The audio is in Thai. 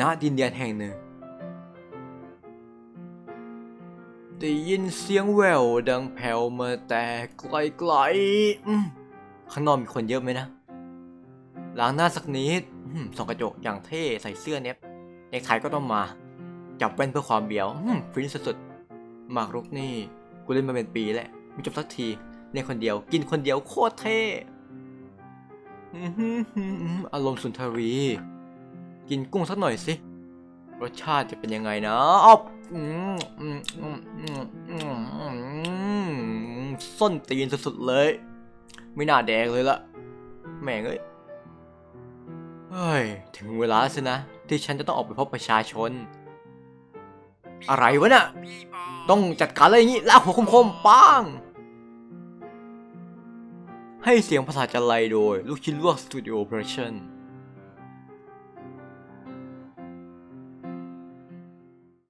ณดินแดนแห่งหนึ่งได้ยินเสียงแววดังแผ่วมาแต่ไกลๆข้างนอกมีคนเยอะไหมนะล้างหน้าสักนิดส่องกระจกอย่างเท่ใส่เสื้อเน็บเน็กไทก็ต้องมา จับแว่นเพื่อความเบียวฟินสุดๆหมากรุกนี่ กูเล่นมาเป็นปีแล้วไม่จบสักทีเล่นคนเดียวกินคนเดียวโคตรเท่อารมณ์สุนทรี กินกุ้งสักหน่อยสิ รสชาติจะเป็นยังไงนะอ้าวอืมอืมอืมอืมอืมอืมส้นตีนสุดๆเลย ไม่น่าแดงเลยละแม่งเอ้ยเฮ้ย ถึงเวลาสินะ ที่ฉันจะต้องออกไปพบประชาชน อะไรวะน่ะ ต้องจัดการอะไรอย่างงี้ลากหัวคมๆปังให้เสียงภาษาจันไรโดย ลูกชิ้นลวกสตูดิโอโปรดักชั่น